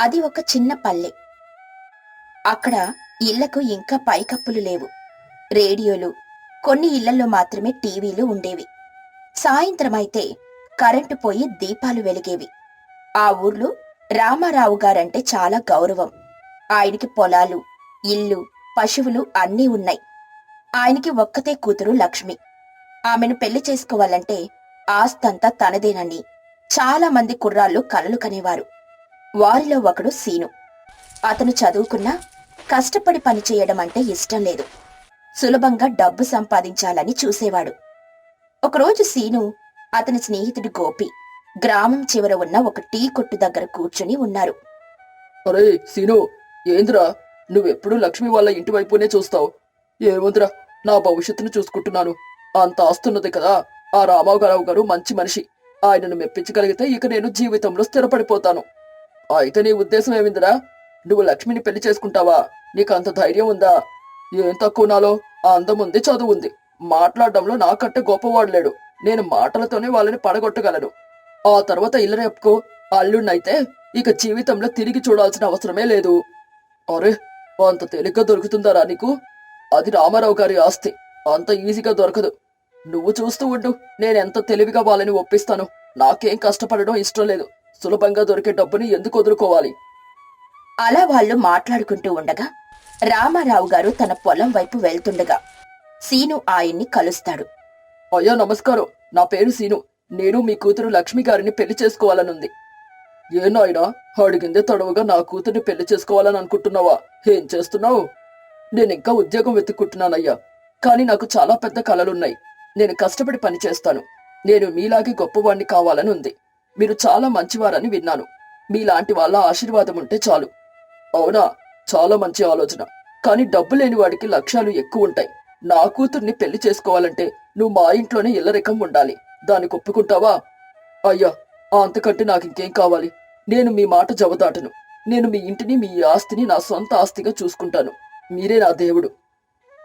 అది ఒక చిన్న పల్లె. అక్కడ ఇళ్ళకు ఇంకా పైకప్పులు లేవు. రేడియోలు కొన్ని ఇళ్ళలో మాత్రమే టీవీలు ఉండేవి. సాయంత్రం అయితే కరెంటు పోయి దీపాలు వెలిగేవి. ఆ ఊర్లో రామారావు గారంటే చాలా గౌరవం. ఆయనకి పొలాలు ఇల్లు పశువులు అన్నీ ఉన్నాయి. ఆయనకి ఒక్కతే కూతురు లక్ష్మి. ఆమెను పెళ్ళి చేసుకోవాలంటే ఆస్తంతా తనదేనని చాలా మంది కుర్రాళ్ళు కలలు కనేవారు. వారిలో ఒకడు సీను. అతను చదువుకున్నా కష్టపడి పనిచేయడం అంటే ఇష్టం లేదు. సులభంగా డబ్బు సంపాదించాలని చూసేవాడు. ఒకరోజు సీను అతని స్నేహితుడు గోపి గ్రామం చివర ఉన్న ఒక టీ కొట్టు దగ్గర కూర్చుని ఉన్నారు. అరే సీను ఏందిరా? నువ్వెప్పుడు లక్ష్మి వాళ్ళ ఇంటి వైపునే చూస్తావు. ఏముందిరా నా భవిష్యత్తును చూసుకుంటున్నాను. అంత ఆస్తున్నది కదా ఆ రామారావు గారు మంచి మనిషి. ఆయనను మెప్పించగలిగితే ఇక నేను జీవితంలో స్థిరపడిపోతాను. అయితే నీ ఉద్దేశం ఏమిందిరా? నువ్వు లక్ష్మిని పెళ్ళి చేసుకుంటావా? నీకు అంత ధైర్యం ఉందా? ఏం తక్కువ నాలో? ఆ అందం ఉంది చదువు ఉంది. మాట్లాడడంలో నాకంటే గొప్పవాడు లేడు. నేను మాటలతోనే వాళ్ళని పడగొట్టగలను. ఆ తర్వాత ఇల్లు రేపుకో. అల్లుడినైతే ఇక జీవితంలో తిరిగి చూడాల్సిన అవసరమే లేదు. అరే అంత తేలిగ్గా దొరుకుతుందారా నీకు? అది రామారావు గారి ఆస్తి. అంత ఈజీగా దొరకదు. నువ్వు చూస్తూ ఉండు. నేనెంత తెలివిగా వాళ్ళని ఒప్పిస్తాను. నాకేం కష్టపడడం ఇష్టం లేదు. సులభంగా దొరికే డబ్బుని ఎందుకు వదులుకోవాలి? అలా వాళ్ళు మాట్లాడుకుంటూ ఉండగా రామారావు గారు తన పొలం వైపు వెళ్తుండగా సీను ఆయన్ని కలుస్తాడు. అయ్యా నమస్కారం. నా పేరు సీను. నేను మీ కూతురు లక్ష్మి గారిని పెళ్ళి చేసుకోవాలనుంది. ఏ నాయనా అడిగిందే తడవుగా నా కూతుర్ని పెళ్ళి చేసుకోవాలని అనుకుంటున్నావా? ఏం చేస్తున్నావు? నేను ఇంకా ఉద్యోగం వెతుక్కుంటున్నానయ్యా. కానీ నాకు చాలా పెద్ద కలలున్నాయి. నేను కష్టపడి పని చేస్తాను నేను మీలాగే గొప్పవాణ్ణి కావాలని ఉంది మీరు చాలా మంచివారని విన్నాను. మీలాంటి వాళ్ళ ఆశీర్వాదం ఉంటే చాలు. అవునా? చాలా మంచి ఆలోచన. కానీ డబ్బు లేని వాడికి లక్ష్యాలు ఎక్కువ ఉంటాయి. నా కూతుర్ని పెళ్ళి చేసుకోవాలంటే నువ్వు మా ఇంట్లోనే ఇల్లరికం ఉండాలి. దానికి ఒప్పుకుంటావా? అయ్యా అంతకంటే నాకు ఇంకేం కావాలి? నేను మీ మాట జవదాటను. నేను మీ ఇంటిని మీ ఆస్తిని నా సొంత ఆస్తిగా చూసుకుంటాను. మీరే నా దేవుడు.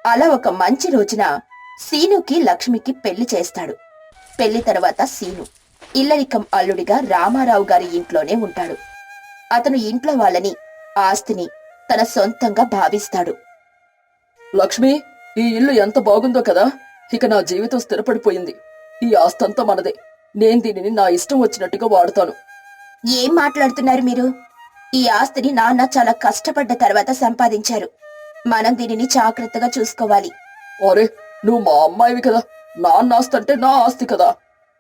అలా ఒక మంచి రోజున సీనుకి లక్ష్మికి పెళ్ళి చేస్తాడు. పెళ్ళి తర్వాత సీను. ఇల్లరికం అల్లుడిగా రామారావు గారి ఇంట్లోనే ఉంటాడు. అతను ఇంట్లో వాళ్ళని ఆస్తిని తన సొంతంగా భావిస్తాడు. లక్ష్మి ఈ ఇల్లు ఎంత బాగుందో కదా! ఇక నా జీవితం స్థిరపడిపోయింది. ఈ ఆస్తంతా మనదే. నేను దీనిని నా ఇష్టం వచ్చినట్టుగా వాడుతాను. ఏం మాట్లాడుతున్నారు మీరు? ఈ ఆస్తిని నాన్న చాలా కష్టపడ్డ తర్వాత సంపాదించారు. మనం దీనిని జాగ్రత్తగా చూసుకోవాలి. అరే నువ్వు మా అమ్మాయివి కదా! నాన్న ఆస్తి అంటే నా ఆస్తి కదా!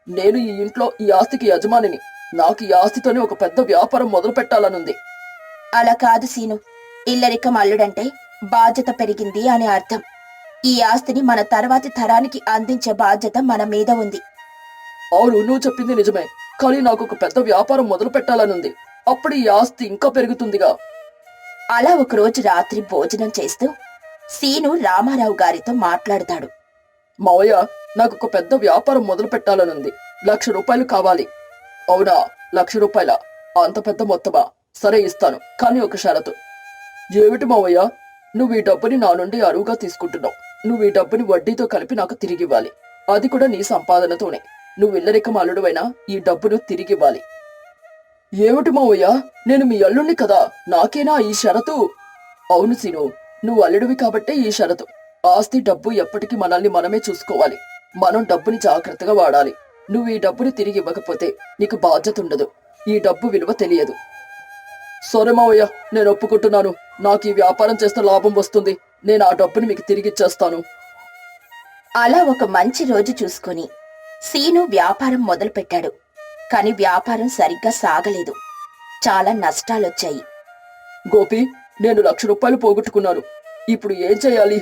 నేను ఈ ఇంట్లో ఈ ఆస్తికి యజమానిని. నాకు ఈ ఆస్తితోనే ఒక పెద్ద వ్యాపారం మొదలు పెట్టాలనుంది. అలా కాదు సీను. ఇల్లరికం అల్లుడంటే బాధ్యత పెరిగింది అని అర్థం. ఈ ఆస్తిని మన తర్వాతి తరానికి అందించే బాధ్యత మన మీద ఉంది. అవును నువ్వు చెప్పింది నిజమే. కానీ నాకు ఒక పెద్ద వ్యాపారం మొదలు పెట్టాలనుంది. అప్పుడు ఈ ఆస్తి ఇంకా పెరుగుతుందిగా. అలా ఒకరోజు రాత్రి భోజనం చేస్తూ సీను రామారావు గారితో మాట్లాడతాడు. మావయ్య నాకు ఒక పెద్ద వ్యాపారం మొదలు పెట్టాలనుంది లక్ష రూపాయలు కావాలి. అవునా? లక్ష రూపాయల? అంత పెద్ద మొత్తమా? సరే ఇస్తాను. కానీ ఒక షరతు. ఏమిటి మావయ్య? నువ్వు ఈ డబ్బుని నా నుండి అరువుగా తీసుకుంటున్నావు. నువ్వు ఈ డబ్బుని వడ్డీతో కలిపి నాకు తిరిగివ్వాలి అది కూడా నీ సంపాదనతోనే. నువ్వు ఇల్లరికం అల్లుడువైనా ఈ డబ్బును తిరిగివ్వాలి ఏమిటి మావయ్య? నేను మీ అల్లుణ్ణి కదా. నాకేనా ఈ షరతు? అవును సీను. నువ్వు అల్లుడివి కాబట్టే ఈ షరతు. ఆస్తి డబ్బు ఎప్పటికీ మనల్ని మనమే చూసుకోవాలి. మనం డబ్బుని జాగ్రత్తగా వాడాలి. నువ్వు ఈ డబ్బుని తిరిగి ఇవ్వకపోతే నీకు బాధ్యత ఉండదు. ఈ డబ్బు విలువ తెలియదు. సరే మావయ్య నేను ఒప్పుకుంటున్నాను. నాకు ఈ వ్యాపారం చేస్తే లాభం వస్తుంది. నేను ఆ డబ్బుని మీకు తిరిగి ఇచ్చేస్తాను. అలా ఒక మంచి రోజు చూసుకొని సీను వ్యాపారం మొదలుపెట్టాడు. కాని వ్యాపారం సరిగ్గా సాగలేదు. చాలా నష్టాలొచ్చాయి. గోపి నేను లక్ష రూపాయలు పోగొట్టుకున్నాను. ఇప్పుడు ఏం చేయాలి?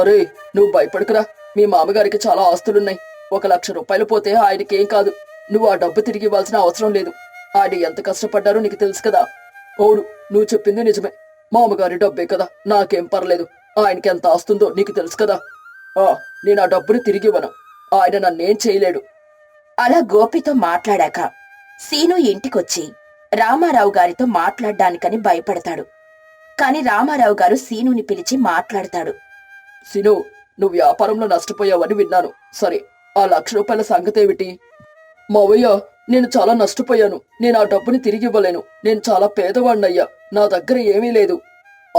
అరే నువ్వు భయపడకురా. మీ మామగారికి చాలా ఆస్తులున్నాయి. ఒక లక్ష రూపాయలు పోతే ఆయనకి ఏం కాదు. నువ్వు ఆ డబ్బు తిరిగి ఇవ్వాల్సిన అవసరం లేదు. ఆయన ఎంత కష్టపడ్డారో నీకు తెలుసు కదా. అవును నువ్వు చెప్పింది నిజమే. మామగారి డబ్బే కదా. నాకేం పర్లేదు. ఆయనకి ఎంత ఆస్తుందో నీకు తెలుసు కదా. ఆ నేను ఆ డబ్బుని తిరిగి ఇవ్వను. ఆయన నన్నేం చేయలేడు. అలా గోపితో మాట్లాడాక సీను ఇంటికొచ్చి రామారావు గారితో మాట్లాడ్డానికని భయపడతాడు. కాని రామారావు గారు సీనుని పిలిచి మాట్లాడతాడు. సిను నువ్వు వ్యాపారంలో నష్టపోయావని విన్నాను. సరే ఆ లక్ష రూపాయల సంగతేమిటి? మావయ్య నేను చాలా నష్టపోయాను. నేను ఆ డబ్బుని తిరిగి ఇవ్వలేను. నేను చాలా పేదవాడినయ్యా నా దగ్గర ఏమీ లేదు.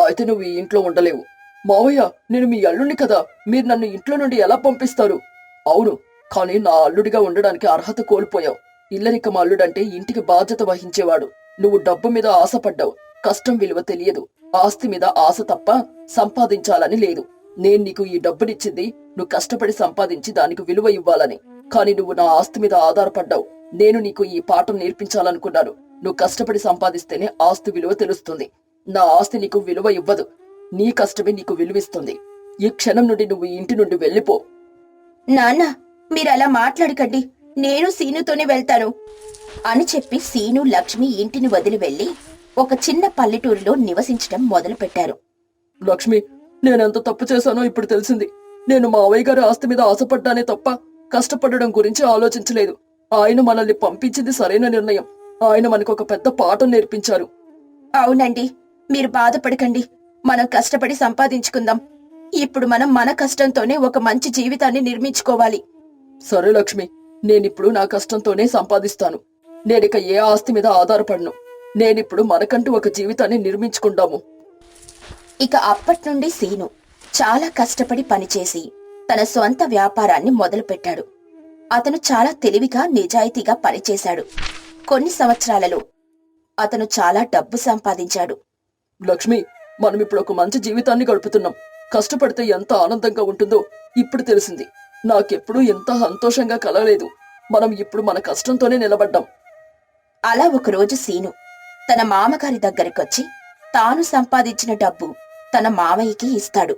అయితే నువ్వు ఈ ఇంట్లో ఉండలేవు. మావయ్య నేను మీ అల్లుడిని కదా. మీరు నన్ను ఇంట్లో నుండి ఎలా పంపిస్తారు? అవును కానీ నా అల్లుడిగా ఉండడానికి అర్హత కోల్పోయావు. ఇల్లరిక మా అల్లుడంటే ఇంటికి బాధ్యత వహించేవాడు. నువ్వు డబ్బు మీద ఆశపడ్డావు. కష్టం విలువ తెలియదు. ఆస్తి మీద ఆశ తప్ప సంపాదించాలని లేదు. నేను నీకు ఈ డబ్బునిచ్చింది నువ్వు కష్టపడి సంపాదించి దానికి విలువ ఇవ్వాలని. కానీ నువ్వు నా ఆస్తి మీద ఆధారపడ్డావు. నేను నీకు ఈ పాఠం నేర్పించాలనుకున్నాను. నువ్వు కష్టపడి సంపాదిస్తేనే ఆస్తి విలువ తెలుస్తుంది. నా ఆస్తి నీకు విలువ ఇవ్వదు. నీ కష్టమే నీకు విలువిస్తుంది. ఈ క్షణం నుండి నువ్వు ఈ ఇంటి నుండి వెళ్ళిపో. నాన్న మీరు అలా మాట్లాడకండి. నేను సీనుతోనే వెళ్తాను. అని చెప్పి సీను లక్ష్మి ఇంటిని వదిలి వెళ్ళి ఒక చిన్న పల్లెటూరులో నివసించడం మొదలుపెట్టారు. లక్ష్మి నేనెంత తప్పు చేశానో ఇప్పుడు తెలిసింది. నేను మా అవయ్య గారి ఆస్తి మీద ఆశపడ్డానే తప్ప కష్టపడడం గురించి ఆలోచించలేదు. ఆయన మనల్ని పంపించింది సరైన నిర్ణయం. ఆయన మనకు ఒక పెద్ద పాఠం నేర్పించారు. అవునండి. మీరు బాధపడకండి. మనం కష్టపడి సంపాదించుకుందాం. ఇప్పుడు మనం మన కష్టంతోనే ఒక మంచి జీవితాన్ని నిర్మించుకోవాలి. సరే లక్ష్మి నేనిప్పుడు నా కష్టంతోనే సంపాదిస్తాను. నేనిక ఏ ఆస్తి మీద ఆధారపడను. నేనిప్పుడు మనకంటూ ఒక జీవితాన్ని నిర్మించుకుంటాము ఇక అప్పటి నుండి సీను చాలా కష్టపడి పనిచేసి తన సొంత వ్యాపారాన్ని మొదలుపెట్టాడు. అతను చాలా తెలివిగా నిజాయితీగా పనిచేశాడు. కొన్ని సంవత్సరాలలో అతను చాలా డబ్బు సంపాదించాడు. లక్ష్మి మనం ఇప్పుడు ఒక మంచి జీవితాన్ని గడుపుతున్నాం. కష్టపడితే ఎంత ఆనందంగా ఉంటుందో ఇప్పుడు తెలిసింది. నాకెప్పుడూ ఎంత సంతోషంగా కలగలేదు. మనం ఇప్పుడు మన కష్టంతోనే నిలబడ్డాం. అలా ఒకరోజు సీను తన మామగారి దగ్గరికొచ్చి తాను సంపాదించిన డబ్బు తన మామయ్యకి ఇస్తాడు.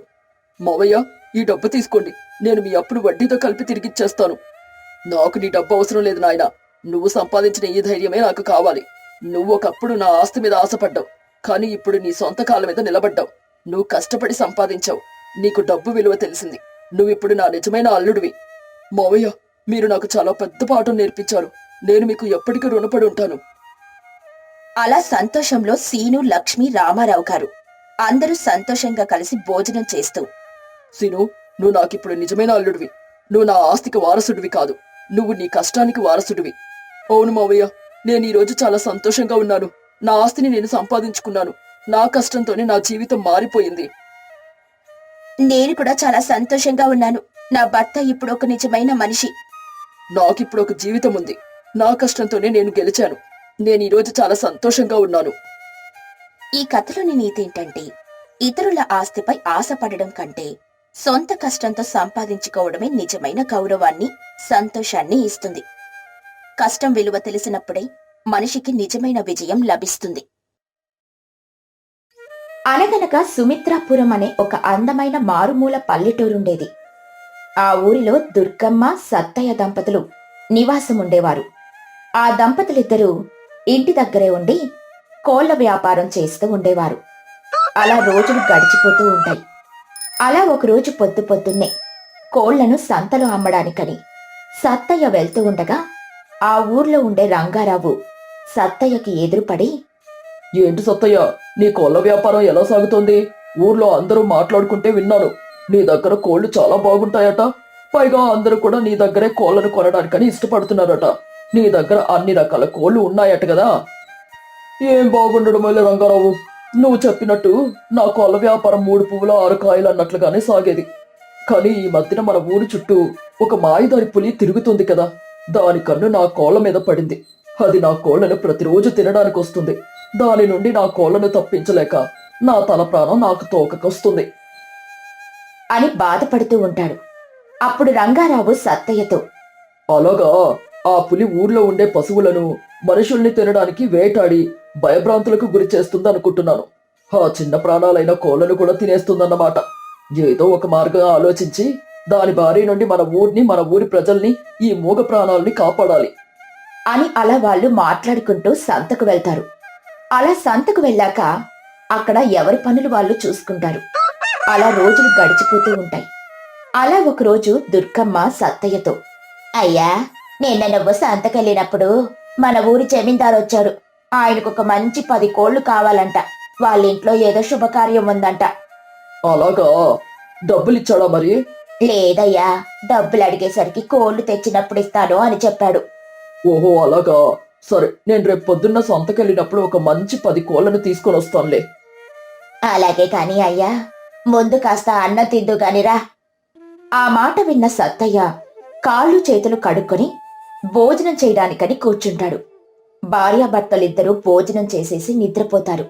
మావయ్య ఈ డబ్బు తీసుకోండి. నేను మీ అప్పుడు వడ్డీతో కలిపి తిరిగిచ్చేస్తాను నాకు నీ డబ్బు అవసరం లేదు నాయనా. నువ్వు సంపాదించిన ఈ ధైర్యమే నాకు కావాలి. నువ్వు ఒకప్పుడు నా ఆస్తి మీద ఆశపడ్డావు. కానీ ఇప్పుడు నీ సొంత కాళ్ళ మీద నిలబడ్డావు. నువ్వు కష్టపడి సంపాదించావు. నీకు డబ్బు విలువ తెలిసింది. నువ్విప్పుడు నా నిజమైన అల్లుడివి. మావయ్య మీరు నాకు చాలా పెద్ద పాఠం నేర్పించారు. నేను మీకు ఎప్పటికీ రుణపడి ఉంటాను. అలా సంతోషంలో సీను లక్ష్మి రామారావు గారు అందరూ సంతోషంగా కలిసి భోజనం చేస్తూ. సీను నువ్వు నాకిప్పుడు నిజమైన అల్లుడివి. నువ్వు నా ఆస్తికి వారసుడివి కాదు. నువ్వు నీ కష్టానికి వారసుడివి. అవును మావయ్య నేను ఈ రోజు చాలా సంతోషంగా ఉన్నాను. నా ఆస్తిని నేను సంపాదించుకున్నాను. నా కష్టంతోనే నా జీవితం మారిపోయింది. నేను కూడా చాలా సంతోషంగా ఉన్నాను. నా భర్త ఇప్పుడు ఒక నిజమైన మనిషి. నాకిప్పుడు ఒక జీవితం ఉంది నా కష్టంతోనే నేను గెలిచాను. నేను ఈ రోజు చాలా సంతోషంగా ఉన్నాను. ఈ కథలోని నీతి ఏంటంటే ఇతరుల ఆస్తిపై ఆశపడడం కంటే సొంత కష్టంతో సంపాదించుకోవడమే నిజమైన గౌరవాన్ని సంతోషాన్ని ఇస్తుంది. కష్టం విలువ తెలిసినప్పుడే మనిషికి నిజమైన విజయం లభిస్తుంది. అనగనగా సుమిత్రాపురం అనే ఒక అందమైన మారుమూల పల్లెటూరుండేది. ఆ ఊరిలో దుర్గమ్మ సత్తయ్య దంపతులు నివాసం ఉండేవారు ఆ దంపతులిద్దరూ ఇంటి దగ్గరే ఉండి కోళ్ళ వ్యాపారం చేస్తూ ఉండేవారు. అలా రోజులు గడిచిపోతూ ఉంటాయి. అలా ఒకరోజు పొద్దు పొద్దున్నే కోళ్ళను సంతలో అమ్మడానికని సత్తయ్య వెళ్తూ ఉండగా ఆ ఊర్లో ఉండే రంగారావు సత్తయ్యకి ఎదురుపడి ఏంటి సత్తయ్య? నీ కోళ్ళ వ్యాపారం ఎలా సాగుతోంది? ఊర్లో అందరూ మాట్లాడుకుంటే విన్నాను. నీ దగ్గర కోళ్ళు చాలా బాగుంటాయట. పైగా అందరూ కూడా నీ దగ్గరే కోళ్ళను కొనడానికని ఇష్టపడుతున్నారట. నీ దగ్గర అన్ని రకాల కోళ్ళు ఉన్నాయట కదా. ఏం బాగుండడం వల్ల రంగారావు? నువ్వు చెప్పినట్టు నా కోళ్ళ వ్యాపారం మూడు పువ్వుల ఆరు కాయలు అన్నట్లుగానే సాగేది. కానీ ఈ మధ్యన మన ఊరి చుట్టూ ఒక మాయదారి పులి తిరుగుతుంది కదా. దాని కన్ను నా కోళ్ళ మీద పడింది. అది నా కోళ్ళను ప్రతిరోజు తినడానికి వస్తుంది. దాని నుండి నా కోళ్ళను తప్పించలేక నా తల ప్రాణం నాకు తోకకొస్తుంది. అని బాధపడుతూ ఉంటాడు. అప్పుడు రంగారావు సత్తయ్యతో అలాగా ఆ పులి ఊర్లో ఉండే పశువులను మనుషుల్ని తినడానికి వేటాడి భయభ్రాంతులకు గురి చేస్తుంది అనుకుంటున్నాను ఆ చిన్న ప్రాణాలైన కోళ్ళను కూడా తినేస్తుందన్నమాట. ఏదో ఒక మార్గం ఆలోచించి దాని బారి నుండి మన ఊరిని మన ఊరి ప్రజల్ని ఈ మూగ ప్రాణాలని కాపాడాలి. అని అలా వాళ్ళు మాట్లాడుకుంటూ సంతకు వెళ్తారు. అలా సంతకు వెళ్ళాక అక్కడ ఎవరి పనులు వాళ్ళు చూసుకుంటారు. అలా రోజులు గడిచిపోతూ ఉంటాయి. అలా ఒకరోజు దుర్గమ్మ సత్తయ్యతో అయ్యా నిన్న నువ్వు సంతకెళ్ళినప్పుడు మన ఊరి జమీందారు వచ్చాడు ఆయనకు ఒక మంచి పది కోళ్ళు కావాలంట. వాళ్ళ ఇంట్లో ఏదో శుభకార్యం ఉందంట. అలాగా? డబ్బులిచ్చాడా మరి? లేదయ్యా డబ్బులు అడిగేసరికి కోళ్ళు తెచ్చినప్పుడు ఇస్తాను అని చెప్పాడు. ఓహో అలాగా? సరే నేను రేపు పొద్దున్న సొంతకెళ్ళినప్పుడు ఒక మంచి పది కోళ్ళను తీసుకొని వస్తానులే. అలాగే కాని అయ్యా ముందు కాస్త అన్న తిందు గానిరా ఆ మాట విన్న సత్తయ్య కాళ్ళు చేతులు కడుక్కొని భోజనం చేయడానికని కూర్చుంటాడు. భార్యాభర్తలిద్దరూ భోజనం చేసేసి నిద్రపోతారు.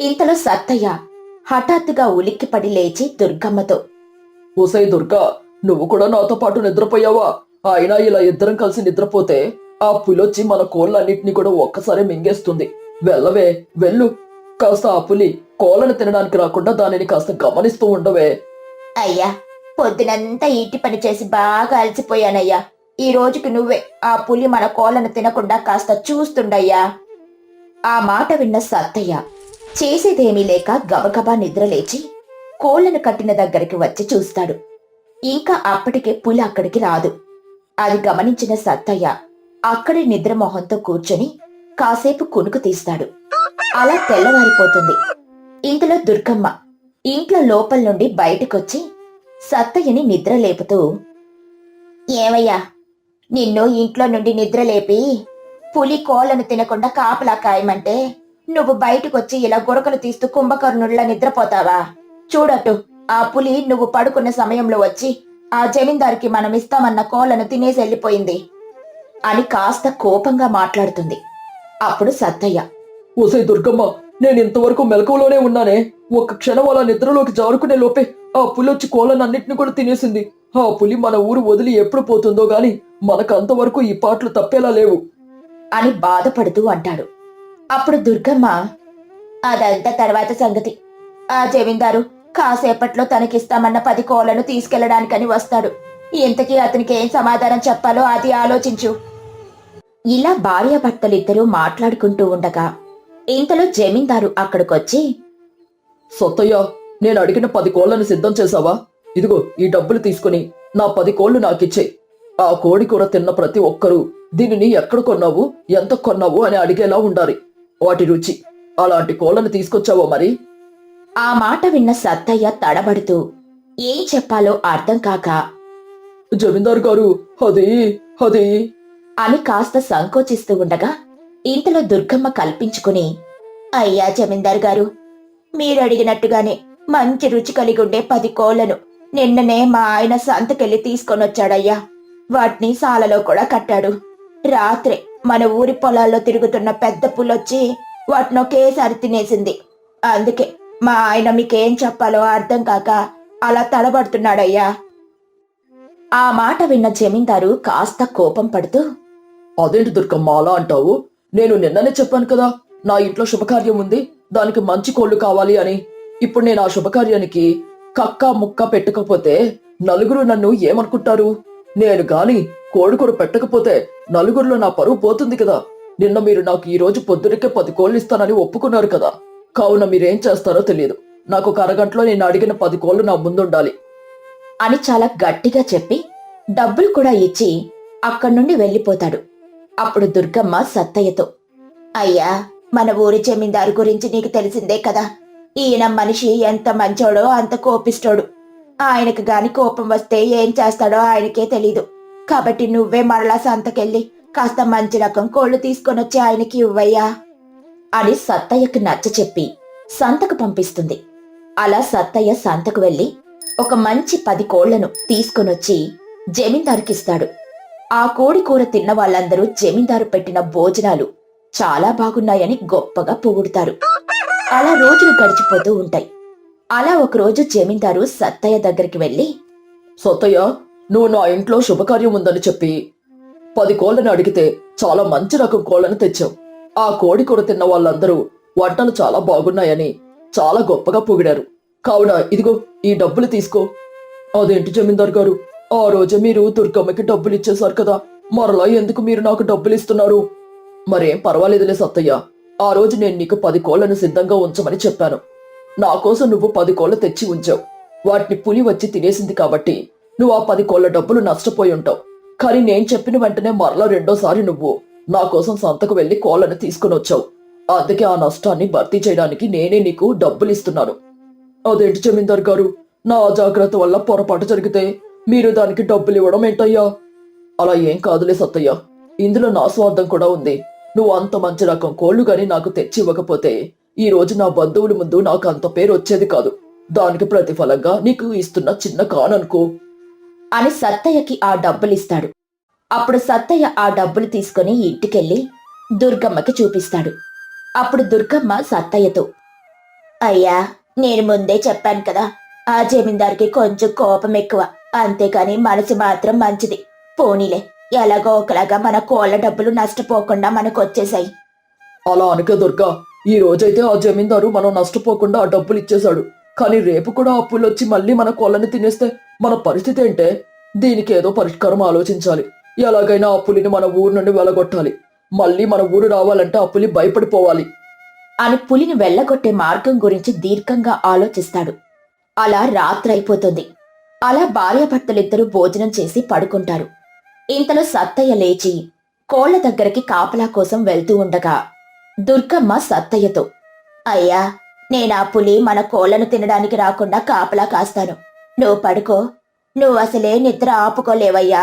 ఇంతలో సత్తయ్య హఠాత్తుగా ఉలిక్కిపడి లేచి దుర్గమ్మతో ఓసై దుర్గా నువ్వు కూడా నాతో పాటు నిద్రపోయావా? అయినా ఇలా ఇద్దరం కలిసి నిద్రపోతే ఆ పులొచ్చి మన కోళ్ళన్నిటినీ కూడా ఒక్కసారి మింగేస్తుంది. వెళ్ళవే వెళ్ళు. కాస్త ఆ పులి కోళ్ళను తినడానికి రాకుండా దానిని కాస్త గమనిస్తూ ఉండవే. అయ్యా పొద్దునంతా ఈటి పని చేసి బాగా అలసిపోయానయ్యా. ఈ రోజుకి నువ్వే ఆ పులి మన కోళ్ళను తినకుండా కాస్త చూస్తుండయ్యా. ఆ మాట విన్న సత్తయ్య చేసేదేమీ లేక గబగబా నిద్రలేచి కోళ్ళను కట్టిన దగ్గరికి వచ్చి చూస్తాడు. ఇంకా అప్పటికే పులి అక్కడికి రాదు. అది గమనించిన సత్తయ్య అక్కడి నిద్రమోహంతో కూర్చొని కాసేపు కునుకు తీస్తాడు. అలా తెల్లవారిపోతుంది. ఇంతలో దుర్గమ్మ ఇంట్లో లోపల నుండి బయటకొచ్చి సత్తయ్యని నిద్ర లేపుతూ ఏమయ్యా నిన్ను ఇంట్లో నుండి నిద్రలేపి పులి కోళ్ళను తినకుండా కాపలా కాయమంటే నువ్వు బయటకొచ్చి ఇలా గురకలు తీస్తూ కుంభకర్ణుల్లా నిద్రపోతావా? చూడట్టు ఆ పులి నువ్వు పడుకున్న సమయంలో వచ్చి ఆ జమీందారికి మనం ఇస్తామన్న కోళ్ళను తినేసి వెళ్ళిపోయింది అని కాస్త కోపంగా మాట్లాడుతుంది. అప్పుడు సత్తయ్య ఓసై దుర్గమ్మ నేను ఇంతవరకు మెలకువలోనే ఉన్నానే. ఒక్క క్షణం అలా నిద్రలోకి జారుకునే లోపే ఆ పులి వచ్చి కోళ్ళనన్నిటిని కూడా తినేసింది. ఆ పులి మన ఊరు వదిలి ఎప్పుడు పోతుందో గాని మనకంతవరకు ఈ పాటలు తప్పేలా లేవు. అని బాధపడుతూ అంటాడు. అప్పుడు దుర్గమ్మ అదంతా తర్వాత సంగతి. ఆ జమీందారు కాసేపట్లో తనకిస్తామన్న పది కోళ్ళను తీసుకెళ్ళడానికని వస్తాడు. ఇంతకీ అతనికి ఏం సమాధానం చెప్పాలో అది ఆలోచించు. ఇలా భార్యాభర్తలిద్దరూ మాట్లాడుకుంటూ ఉండగా ఇంతలో జమీందారు అక్కడికొచ్చి సొత్తయ్య నేను అడిగిన పది కోళ్ళను సిద్ధం చేశావా? ఇదిగో ఈ డబ్బులు తీసుకుని నా పది కోళ్ళు నాకిచ్చే ఆ కోడి కూర తిన్న ప్రతి ఒక్కరూ దీనిని ఎక్కడ కొన్నావు? ఎంత కొన్నావు? అని అడిగేలా ఉండాలి. వాటి రుచి అలాంటి కోళ్ళను తీసుకొచ్చావో మరి? ఆ మాట విన్న సత్తయ్య తడబడుతూ ఏం చెప్పాలో అర్థం కాక. జమీందార్ గారు అది అది అని కాస్త సంకోచిస్తూ ఉండగా ఇంతలో దుర్గమ్మ కల్పించుకుని అయ్యా జమీందార్ గారు మీరు అడిగినట్టుగానే మంచి రుచి కలిగి ఉండే పది కోళ్ళను నిన్ననే మా ఆయన సంతకెళ్ళి తీసుకొనొచ్చాడయ్యా. వాటిని సాలలో కూడా కట్టాడు. రాత్రి మన ఊరి పొలాల్లో తిరుగుతున్న పెద్ద పులొచ్చి వాటిని ఒకేసారి తినేసింది. అందుకే మా ఆయన మీకేం చెప్పాలో అర్థం కాక అలా తడబడుతున్నాడయ్యా. ఆ మాట విన్న జమీందారు కాస్త కోపం పడుతూ అదేంటి దుర్గమ్మ అలా అంటావు? నేను నిన్ననే చెప్పాను కదా నా ఇంట్లో శుభకార్యం ఉంది దానికి మంచి కోళ్ళు కావాలి అని. ఇప్పుడు నేను ఆ శుభకార్యానికి కక్క ముక్క పెట్టకపోతే నలుగురు నన్ను ఏమనుకుంటారు? నేను గాని కోడికూర పెట్టకపోతే నలుగురిలో నా పరువు పోతుంది కదా. నిన్న మీరు నాకు ఈ రోజు పొద్దునకే పది కోళ్ళు ఇస్తానని ఒప్పుకున్నారు కదా. కావున మీరేం చేస్తారో తెలియదు. నాకు ఒక అరగంటలో నేను అడిగిన పది కోళ్ళు నా ముందుండాలి. అని చాలా గట్టిగా చెప్పి డబ్బులు కూడా ఇచ్చి అక్కడి నుండి వెళ్ళిపోతాడు. అప్పుడు దుర్గమ్మ సత్తయ్యతో అయ్యా మన ఊరి జమీందారు గురించి నీకు తెలిసిందే కదా. ఈయన మనిషి ఎంత మంచోడో అంత కోపిస్తోడు. ఆయనకు గాని కోపం వస్తే ఏం చేస్తాడో ఆయనకే తెలీదు. కాబట్టి నువ్వే మరలా సంతకెళ్ళి కాస్త మంచి రకం కోళ్ళు తీసుకొనొచ్చి ఆయనకి ఇవ్వయ్యా. అని సత్తయ్యకు నచ్చ చెప్పి సంతకు పంపిస్తుంది. అలా సత్తయ్య సంతకు వెళ్ళి ఒక మంచి పది కోళ్ళను తీసుకొనొచ్చి జమీందారుకిస్తాడు ఆ కోడి కూర తిన్న వాళ్ళందరూ జమీందారు పెట్టిన భోజనాలు చాలా బాగున్నాయని గొప్పగా పొగుడుతారు. అలా రోజులు గడిచిపోతూ ఉంటాయి. అలా ఒకరోజు జమీందారు సత్తయ్య దగ్గరికి వెళ్ళి సొత్తయ్య నువ్వు నా ఇంట్లో శుభకార్యం ఉందని చెప్పి పది కోళ్ళను అడిగితే చాలా మంచి రకం కోళ్ళను తెచ్చావు. ఆ కోడి కూర తిన్న వాళ్ళందరూ వంటలు చాలా బాగున్నాయని చాలా గొప్పగా పొగిడారు. కావున ఇదిగో ఈ డబ్బులు తీసుకో. అదేంటి జమీందార్ గారు? ఆ రోజే మీరు దుర్గమ్మకి డబ్బులు ఇచ్చేశారు కదా. మరలా ఎందుకు మీరు నాకు డబ్బులు ఇస్తున్నారు? మరేం పర్వాలేదులే సత్తయ్య. ఆ రోజు నేను నీకు పది కోళ్ళను సిద్ధంగా ఉంచమని చెప్పాను. నా కోసం నువ్వు పది కోళ్ళు తెచ్చి ఉంచావు. వాటిని పులి వచ్చి తినేసింది కాబట్టి నువ్వు ఆ పది కోళ్ళ డబ్బులు నష్టపోయి ఉంటావు. కానీ నేను చెప్పిన వెంటనే మరలా రెండోసారి నువ్వు నా కోసం సంతకు వెళ్ళి కోళ్ళను తీసుకుని వచ్చావు. అందుకే ఆ నష్టాన్ని భర్తీ చేయడానికి నేనే నీకు డబ్బులు ఇస్తున్నాను. అదేంటి జమీందార్ గారు? నా అజాగ్రత్త వల్ల పొరపాటు జరిగితే మీరు దానికి డబ్బులు ఇవ్వడం ఏంటయ్యా? అలా ఏం కాదులే సత్తయ్య. ఇందులో నా స్వార్థం కూడా ఉంది. నువ్వు అంత మంచి రకం కోళ్ళు గాని నాకు తెచ్చి ఇవ్వకపోతే ఈ రోజు నా బంధువుల ముందు నాకు అంత పేరు వచ్చేది కాదు. దానికి ప్రతిఫలంగా నీకు ఇస్తున్న చిన్న కాననుకో. అని సత్తయ్యకి ఆ డబ్బులిస్తాడు. అప్పుడు సత్తయ్య ఆ డబ్బులు తీసుకుని ఇంటికెళ్ళి దుర్గమ్మకి చూపిస్తాడు. అప్పుడు దుర్గమ్మ సత్తయ్యతో అయ్యా నేను ముందే చెప్పాను కదా ఆ జమీందార్కి కొంచెం కోపం ఎక్కువ. అంతేకాని మనసు మాత్రం మంచిది. పోనీలే. ఎలాగో ఒకలాగా మన కోళ్ళ డబ్బులు నష్టపోకుండా మనకు వచ్చేసాయి అలా అనక దుర్గా ఈ రోజైతే ఆ జమీందారు మనం నష్టపోకుండా ఆ డబ్బులు ఇచ్చేశాడు. కానీ రేపు కూడా అప్పులు వచ్చి మళ్ళీ మన కోళ్ళని తినేస్తే మన పరిస్థితి ఏంటే? దీనికి ఏదో పరిష్కారం ఆలోచించాలి. ఎలాగైనా ఆ పులిని మన ఊరు నుండి వెళ్ళగొట్టాలి. మళ్ళీ మన ఊరు రావాలంటే ఆ పులి భయపడిపోవాలి. అని పులిని వెళ్ళగొట్టే మార్గం గురించి దీర్ఘంగా ఆలోచిస్తాడు. అలా రాత్రైపోతుంది అలా భార్యాభర్తలిద్దరూ భోజనం చేసి పడుకుంటారు. ఇంతలో సత్తయ్య లేచి కోళ్ళ దగ్గరికి కాపలా కోసం వెళ్తూ ఉండగా దుర్గమ్మ సత్తయ్యతో అయ్యా నేనా పులి మన కోళ్ళను తినడానికి రాకుండా కాపలా కాస్తాను. నువ్వు పడుకో. నువ్వు అసలే నిద్ర ఆపుకోలేవయ్యా.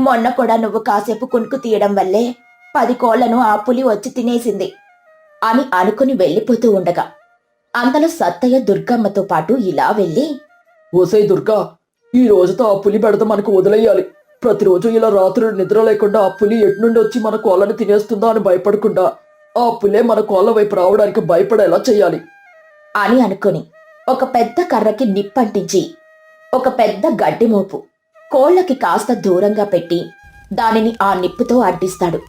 మొన్న కూడా నువ్వు కాసేపు కునుకు తీయడం వల్లే పది కోళ్ళను ఆ పులి వచ్చి తినేసింది అని అనుకుని వెళ్ళిపోతూ ఉండగా అంతలో సత్తయ్య దుర్గమ్మతో పాటు ఇలా వెళ్ళి ఓసై దుర్గా ఈ రోజుతో ఆ పులి పెడత మనకు వదిలేయాలి. ప్రతిరోజు ఇలా రాత్రి నిద్ర లేకుండా ఆ పులి ఎటు నుండి వచ్చి మన కోళ్ళని తినేస్తుందా అని భయపడకుండా ఆ పులే మన కోళ్ళ వైపు రావడానికి భయపడేలా చేయాలి. అని అనుకుని ఒక పెద్ద కర్రకి నిప్పంటించి ఒక పెద్ద గడ్డి మోపు కోళ్ళకి కాస్త దూరంగా పెట్టి దానిని ఆ నిప్పుతో అడ్డిస్తాడు.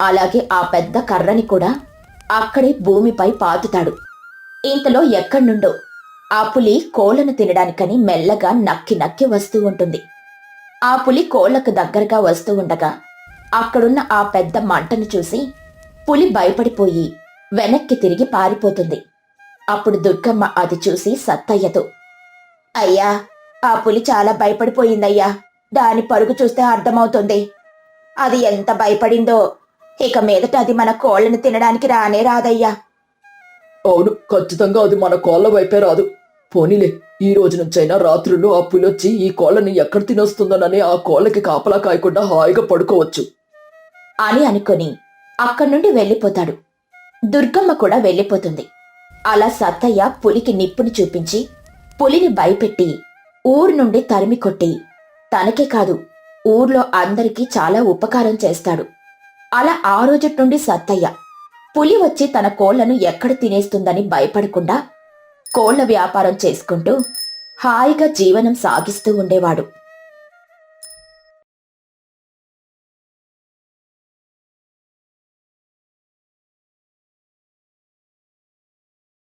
అలాగే ఆ పెద్ద కర్రని కూడా అక్కడే భూమిపై పాతుతాడు. ఇంతలో ఎక్కడ్నుండో ఆ పులి కోళ్ళను తినడానికని మెల్లగా నక్కి నక్కి వస్తూ ఉంటుంది. ఆ పులి కోళ్ళకు దగ్గరగా వస్తూ ఉండగా అక్కడున్న ఆ పెద్ద మంటను చూసి పులి భయపడిపోయి వెనక్కి తిరిగి పారిపోతుంది. అప్పుడు దుర్గమ్మ అది చూసి సత్తయ్యతో అయ్యా ఆ పులి చాలా భయపడిపోయిందయ్యా. దాని పరుగు చూస్తే అర్థమవుతుంది. అది ఎంత భయపడిందో. ఇక మీదట అది మన కోళ్ళను తినడానికి రానే రాదయ్యా. అవును ఖచ్చితంగా అది మన కోళ్ళ వైపే రాదు. పోనీలే. ఈ రోజు నుంచైనా రాత్రులు ఆ పులి వచ్చి ఈ కోళ్ళని ఎక్కడ తినొస్తుందనని ఆ కోళ్ళకి కాపలా కాయకుండా హాయిగా పడుకోవచ్చు. అని అనుకుని అక్కడి నుండి వెళ్ళిపోతాడు. దుర్గమ్మ కూడా వెళ్ళిపోతుంది. అలా సత్తయ్య పులికి నిప్పుని చూపించి పులిని భయపెట్టి ఊరు నుండి తరిమి కొట్టి తనకే కాదు ఊర్లో అందరికీ చాలా ఉపకారం చేస్తాడు. అలా ఆ రోజు నుండి సత్తయ్య పులి వచ్చి తన కోళ్ళను ఎక్కడ తినేస్తుందని భయపడకుండా కోళ్ళ వ్యాపారం చేసుకుంటూ హాయిగా జీవనం సాగిస్తూ ఉండేవాడు.